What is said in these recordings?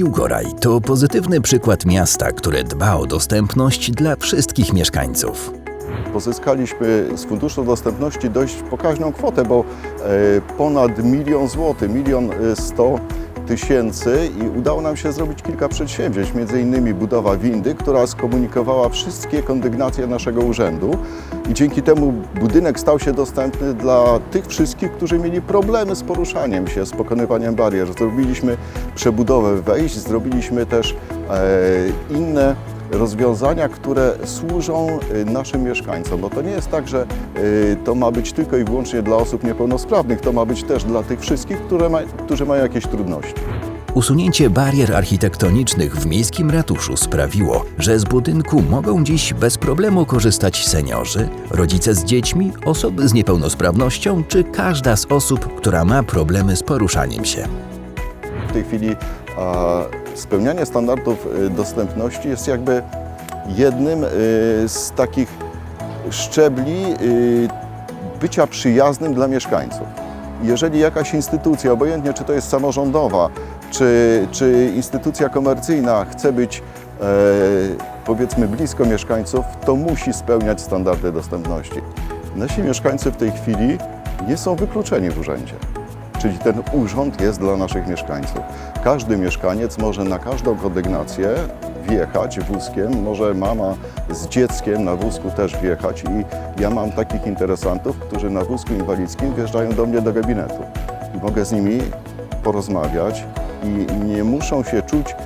Piłkoraj to pozytywny przykład miasta, które dba o dostępność dla wszystkich mieszkańców. Pozyskaliśmy z Funduszu Dostępności dość pokaźną kwotę, bo e, ponad milion złotych, milion e, sto tysięcy i udało nam się zrobić kilka przedsięwzięć, między innymi budowa windy, która skomunikowała wszystkie kondygnacje naszego urzędu i dzięki temu budynek stał się dostępny dla tych wszystkich, którzy mieli problemy z poruszaniem się, z pokonywaniem barier. Zrobiliśmy przebudowę wejść, zrobiliśmy też e, inne rozwiązania, które służą y, naszym mieszkańcom, bo to nie jest tak, że y, to ma być tylko i wyłącznie dla osób niepełnosprawnych, to ma być też dla tych wszystkich, które ma, którzy mają jakieś trudności. Usunięcie barier architektonicznych w miejskim ratuszu sprawiło, że z budynku mogą dziś bez problemu korzystać seniorzy, rodzice z dziećmi, osoby z niepełnosprawnością czy każda z osób, która ma problemy z poruszaniem się. W tej chwili a, spełnianie standardów y, dostępności jest jakby jednym y, z takich szczebli y, bycia przyjaznym dla mieszkańców. Jeżeli jakaś instytucja, obojętnie czy to jest samorządowa, czy, czy instytucja komercyjna chce być e, powiedzmy blisko mieszkańców, to musi spełniać standardy dostępności. Nasi mieszkańcy w tej chwili nie są wykluczeni w urzędzie. Czyli ten urząd jest dla naszych mieszkańców. Każdy mieszkaniec może na każdą kondygnację wjechać wózkiem, może mama z dzieckiem na wózku też wjechać i ja mam takich interesantów, którzy na wózku inwalidzkim wjeżdżają do mnie do gabinetu. I mogę z nimi porozmawiać i nie muszą się czuć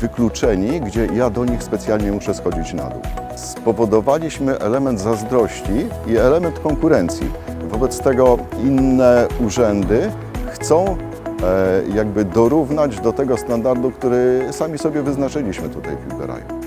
wykluczeni, gdzie ja do nich specjalnie muszę schodzić na dół. Spowodowaliśmy element zazdrości i element konkurencji. Wobec tego inne urzędy chcą e, jakby dorównać do tego standardu, który sami sobie wyznaczyliśmy tutaj w Piłkaraju.